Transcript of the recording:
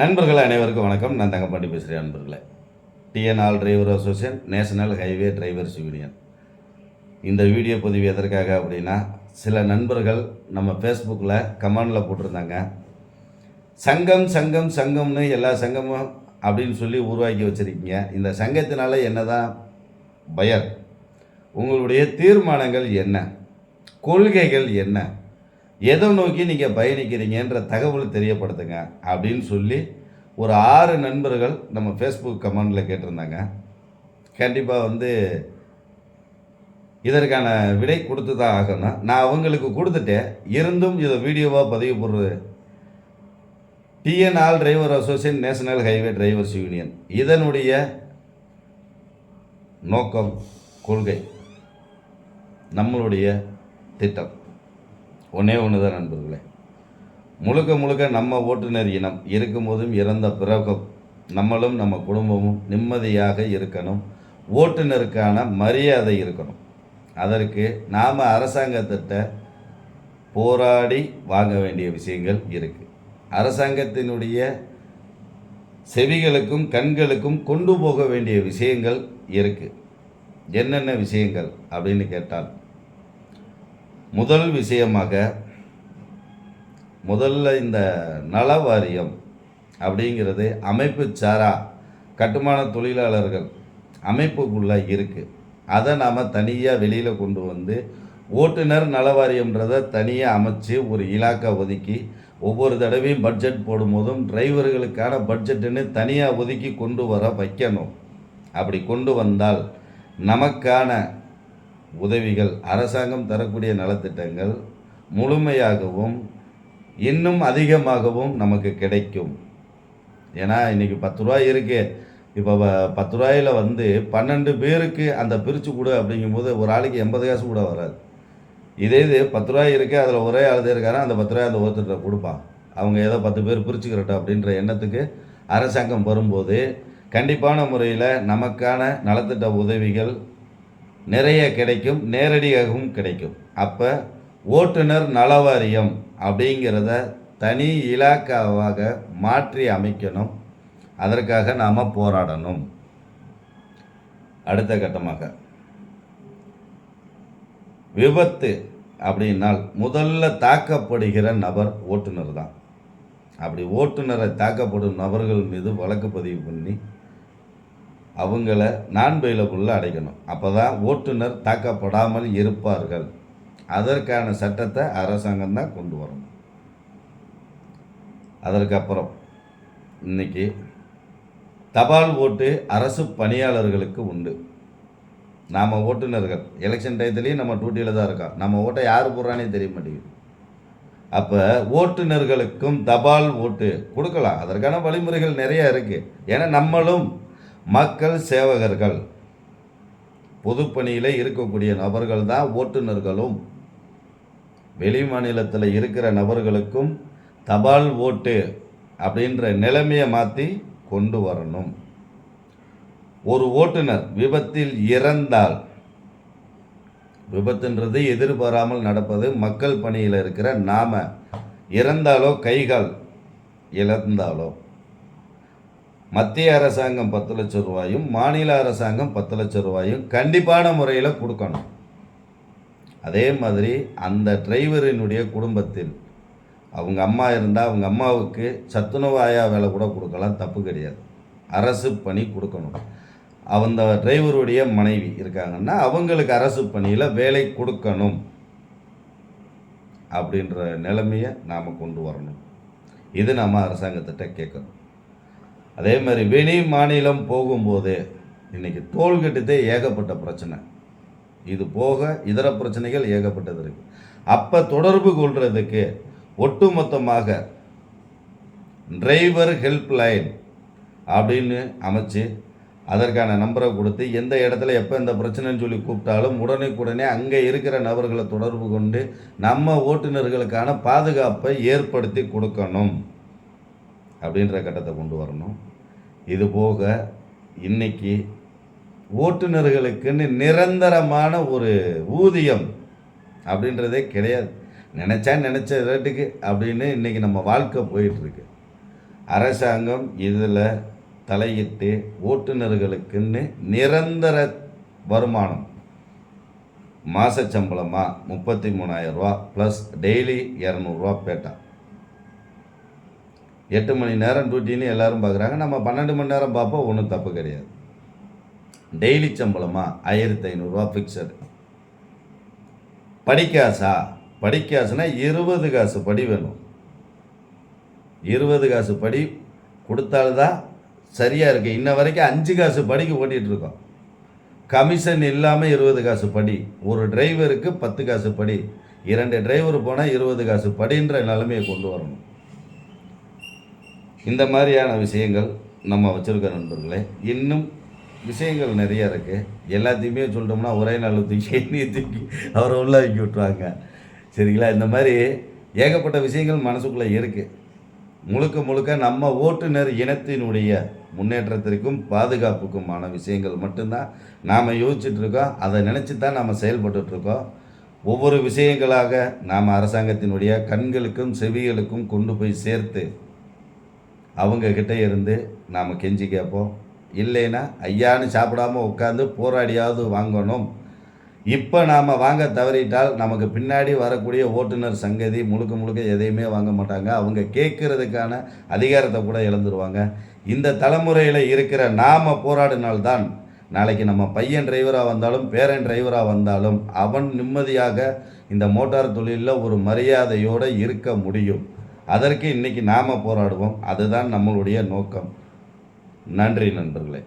நண்பர்கள் அனைவருக்கும் வணக்கம். நான் தங்கப்பாண்டி பேசுகிறேன் நண்பர்களே TN all driver association national highway drivers union இந்த வீடியோ பதிவு எதற்காக அப்படின்னா சில நண்பர்கள் நம்ம ஃபேஸ்புக்கில் கமெண்டில் போட்டிருந்தாங்க. சங்கம் சங்கம் சங்கம்னு எல்லா சங்கமும் அப்படின்னு சொல்லி உருவாக்கி வச்சுருக்கீங்க. இந்த சங்கத்தினால என்ன தான் பயர் உங்களுடைய தீர்மானங்கள் என்ன? கொள்கைகள் என்ன? எதை நோக்கி நீங்கள் பயணிக்கிறீங்கன்ற தகவல் தெரியப்படுத்துங்க அப்படின்னு சொல்லி ஒரு ஆறு நண்பர்கள் நம்ம ஃபேஸ்புக் கமெண்டில் கேட்டிருந்தாங்க. கண்டிப்பாக வந்து இதற்கான விடை கொடுத்து தான் ஆகணும். நான் அவங்களுக்கு கொடுத்துட்டேன். இருந்தும் இதை வீடியோவாக பதிவு போடுறது TN all driver association national highway drivers union இதனுடைய நோக்கம் கொள்கை நம்மளுடைய திட்டம். ஒன்றே ஒன்று தான் நண்பர்களே. முழுக்க முழுக்க நம்ம ஓட்டுநர் இனம் இருக்கும்போதும் இறந்த பிறகும் நம்மளும் நம்ம குடும்பமும் நிம்மதியாக இருக்கணும். ஓட்டுநருக்கான மரியாதை இருக்கணும். அதற்கு நாம் அரசாங்கத்திட்ட போராடி வாங்க வேண்டிய விஷயங்கள் இருக்குது அரசாங்கத்தினுடைய செவிகளுக்கும் கண்களுக்கும் கொண்டு போக வேண்டிய விஷயங்கள் இருக்குது என்னென்ன விஷயங்கள் அப்படின்னு கேட்டால் முதல் விஷயமாக முதல்ல இந்த நல வாரியம் அப்படிங்கிறது அமைப்பு சாரா கட்டுமான தொழிலாளர்கள் அமைப்புக்குள்ளே இருக்குது அதை நாம் தனியாக வெளியில் கொண்டு வந்து ஓட்டுநர் நலவாரியம்ன்றதை தனியாக அமைச்சு ஒரு இலாக்கா ஒதுக்கி ஒவ்வொரு தடவையும் பட்ஜெட் போடும்போதும் டிரைவர்களுக்கான பட்ஜெட்டுன்னு தனியாக ஒதுக்கி கொண்டு வர வைக்கணும். அப்படி கொண்டு வந்தால் நமக்கான உதவிகள் அரசாங்கம் தரக்கூடிய நலத்திட்டங்கள் முழுமையாகவும் இன்னும் அதிகமாகவும் நமக்கு கிடைக்கும். ஏன்னா இன்றைக்கி பத்து ரூபாய் இருக்கு. இப்போ வ- பத்து ரூபாயில் வந்து பன்னெண்டு பேருக்கு அந்த பிரித்து கொடு அப்படிங்கும்போது ஒரு ஆளுக்கு எண்பது காசு கூட வராது. இதே இது பத்து ரூபாய் இருக்குது அதில் ஒரே ஆளுதே இருக்காரன் அந்த பத்து ரூபாய் அந்த ஒருத்தர்கிட்ட கொடுப்பான். அவங்க ஏதோ பத்து பேர் பிரிச்சுக்கிறட்டும் அப்படின்ற எண்ணத்துக்கு அரசாங்கம் வரும்போது கண்டிப்பான முறையில் நமக்கான நலத்திட்ட உதவிகள் நிறைய கிடைக்கும் நேரடியாகவும் கிடைக்கும். அப்போ ஓட்டுநர் நலவாரியம் அப்படிங்கிறத தனி இலாக்காவாக மாற்றி அமைக்கணும். அதற்காக நாம் போராடணும். அடுத்த கட்டமாக. விபத்து அப்படின்னால் முதல்ல தாக்கப்படுகிற நபர் ஓட்டுநர் தான். அப்படி ஓட்டுநரை தாக்கப்படும் நபர்கள் மீது வழக்கு பதிவு பண்ணி அவங்கள நான் பெயிலபுள்ள அடைக்கணும். அப்போ தான் ஓட்டுநர் தாக்கப்படாமல் இருப்பார்கள். அதற்கான சட்டத்தை அரசாங்கம் தான் கொண்டு வரணும். அதற்கப்புறம் இன்னைக்கு தபால் ஓட்டு அரசு பணியாளர்களுக்கு உண்டு. நாம் ஓட்டுநர்கள் எலெக்ஷன் டயத்துலேயும் நம்ம டியூட்டியில் தான் இருக்கோம். நம்ம ஓட்டை யார் போடுறானே தெரிய மாட்டேங்குது. அப்போ ஓட்டுநர்களுக்கும் தபால் ஓட்டு கொடுக்கலாம். அதற்கான வழிமுறைகள் நிறைய இருக்குது ஏன்னா நம்மளும் மக்கள் சேவகர்கள். பொதுப்பணியில் இருக்கக்கூடிய நபர்கள் தான் ஓட்டுநர்களும். வெளி மாநிலத்தில் இருக்கிற நபர்களுக்கும் தபால் ஓட்டு அப்படின்ற நிலைமையை மாற்றி கொண்டு வரணும். ஒரு ஓட்டுநர் விபத்தில் இறந்தால் விபத்துன்றது எதிர்பாராமல் நடப்பது மக்கள் பணியில் இருக்கிற நாம. இறந்தாலோ கைகால் இழந்தாலோ. மத்திய அரசாங்கம் பத்து லட்சம் ரூபாயும் மாநில அரசாங்கம் பத்து லட்சம் ரூபாயும் கண்டிப்பான முறையில் கொடுக்கணும். அதே மாதிரி அந்த டிரைவரினுடைய குடும்பத்தில் அவங்க அம்மா இருந்தால் அவங்க அம்மாவுக்கு சத்துணவு ஆயா வேலை கூட கொடுக்கலாம் தப்பு கிடையாது. அரசு பணி கொடுக்கணும். அந்த டிரைவருடைய மனைவி இருக்காங்கன்னா அவங்களுக்கு அரசு பணியில் வேலை கொடுக்கணும் அப்படின்ற நிலைமையை நாம் கொண்டு வரணும். இது நம்ம அரசாங்கத்திட்ட கேட்கணும். அதே மாதிரி வெளி மாநிலம் போகும்போது இன்னைக்கு டோல்கேட்டுதே ஏகப்பட்ட பிரச்சனை. இது போக இதர பிரச்சனைகள் ஏகப்பட்டது இருக்குது அப்போ தொடர்பு கொள்கிறதுக்கு ஒட்டுமொத்தமாக டிரைவர் ஹெல்ப் லைன் அப்படின்னு அமைச்சு அதற்கான நம்பரை கொடுத்து எந்த இடத்துல எப்போ இந்த பிரச்சனைன்னு சொல்லி கூப்பிட்டாலும் உடனுக்குடனே அங்கே இருக்கிற நபர்களை தொடர்பு கொண்டு நம்ம ஓட்டுநர்களுக்கான பாதுகாப்பை ஏற்படுத்தி கொடுக்கணும். அப்படின்ற கட்டத்தை கொண்டு வரணும். இது போக இன்னைக்கு ஓட்டுநர்களுக்குன்னு நிரந்தரமான ஒரு ஊதியம் அப்படின்றதே கிடையாது. நினச்சா நினச்ச ரேட்டுக்கு அப்படின்னு இன்றைக்கி நம்ம வாழ்க்கை போயிட்டுருக்கு. அரசாங்கம் இதில் தலையிட்டு ஓட்டுநர்களுக்குன்னு நிரந்தர வருமானம். மாத சம்பளமாக முப்பத்தி மூணாயிரரூவா ப்ளஸ் டெய்லி இரநூறுவா பேட்டா. எட்டு மணி நேரம் டியூட்டின்னு எல்லாரும் பார்க்குறாங்க நம்ம பன்னெண்டு மணி நேரம் பார்ப்போம் ஒன்றும் தப்பு கிடையாது. டெய்லி சம்பளமாக ஆயிரத்தி ஐநூறுரூவா ஃபிக்ஸடு படிக்காசா? படிக்காசுனா இருபது காசு படி வேணும். இருபது காசு படி கொடுத்தால்தான் சரியாக இருக்குது இன்ன வரைக்கும் அஞ்சு காசு படிக்கு ஓட்டிகிட்ருக்கோம் கமிஷன் இல்லாமல் இருபது காசு படி. ஒரு டிரைவருக்கு பத்து காசு படி. இரண்டு டிரைவர் போனால் இருபது காசு படின்ற நிலைமையை கொண்டு வரணும். இந்த மாதிரியான விஷயங்கள் நம்ம வச்சுருக்க நண்பர்களே இன்னும் விஷயங்கள் நிறைய இருக்குது எல்லாத்தையுமே சொல்லிட்டோம்னா ஒரே நாள் தூக்கி எண்ணியை தூக்கி அவரை உள்ள வைக்கி விட்ருவாங்க சரிங்களா? இந்த மாதிரி ஏகப்பட்ட விஷயங்கள் மனசுக்குள்ளே இருக்குது முழுக்க முழுக்க நம்ம ஓட்டுநர் இனத்தினுடைய முன்னேற்றத்திற்கும் பாதுகாப்புக்குமான விஷயங்கள் மட்டும்தான் நாம் யோசிச்சுட்ருக்கோம் அதை நினச்சி தான் நாம் செயல்பட்டுருக்கோம் ஒவ்வொரு விஷயங்களாக நாம் அரசாங்கத்தினுடைய கண்களுக்கும் செவிகளுக்கும் கொண்டு போய் சேர்த்து அவங்கக்கிட்ட இருந்து நாம் கெஞ்சி கேட்போம். இல்லைன்னா ஐயான்னு சாப்பிடாம உட்காந்து போராடியாவது வாங்கணும். இப்போ நாம் வாங்க தவறிட்டால் நமக்கு பின்னாடி வரக்கூடிய ஓட்டுநர் சங்கதி முழுக்க முழுக்க எதையுமே வாங்க மாட்டாங்க. அவங்க கேட்கறதுக்கான அதிகாரத்தை கூட இழந்துருவாங்க. இந்த தலைமுறையில் இருக்கிற நாம் போராடினால்தான் நாளைக்கு நம்ம பையன் டிரைவராக வந்தாலும் பேரன் டிரைவராக வந்தாலும் அவன் நிம்மதியாக இந்த மோட்டார் தொழிலில் ஒரு மரியாதையோடு இருக்க முடியும். அதற்கு இன்னைக்கு நாம் போராடுவோம். அதுதான் நம்மளுடைய நோக்கம். நன்றி நண்பர்களே.